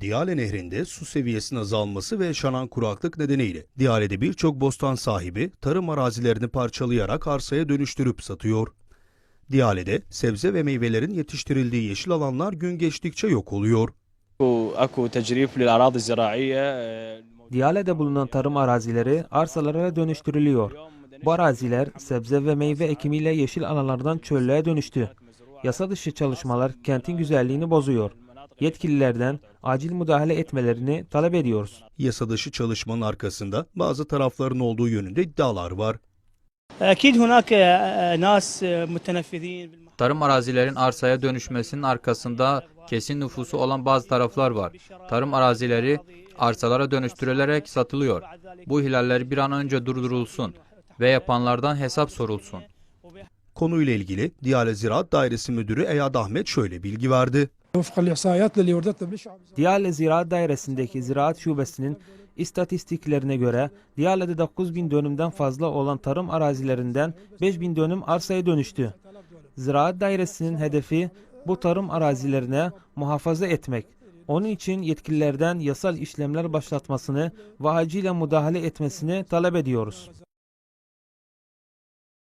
Diyale Nehri'nde su seviyesinin azalması ve yaşanan kuraklık nedeniyle Diyale'de birçok bostan sahibi tarım arazilerini parçalayarak arsaya dönüştürüp satıyor. Diyale'de sebze ve meyvelerin yetiştirildiği yeşil alanlar gün geçtikçe yok oluyor. Diyale'de bulunan tarım arazileri arsalara dönüştürülüyor. Bu araziler sebze ve meyve ekimiyle yeşil alanlardan çöllüğe dönüştü. Yasa dışı çalışmalar kentin güzelliğini bozuyor yetkililerden acil müdahale etmelerini talep ediyoruz. Yasa dışı çalışmanın arkasında bazı tarafların olduğu yönünde iddialar var. Tarım arazilerin arsaya dönüşmesinin arkasında kesin nüfusu olan bazı taraflar var. Tarım arazileri arsalara dönüştürülerek satılıyor. Bu hilaller bir an önce durdurulsun ve yapanlardan hesap sorulsun. Konuyla ilgili Diyale Ziraat Dairesi Müdürü Eyad Ahmet şöyle bilgi verdi. Diyale Ziraat Dairesi'ndeki Ziraat Şubesi'nin istatistiklerine göre Diyale'de 9 bin dönümden fazla olan tarım arazilerinden 5 bin dönüm arsaya dönüştü. Ziraat Dairesi'nin hedefi bu tarım arazilerine muhafaza etmek. Onun için yetkililerden yasal işlemler başlatmasını ve acilen müdahale etmesini talep ediyoruz.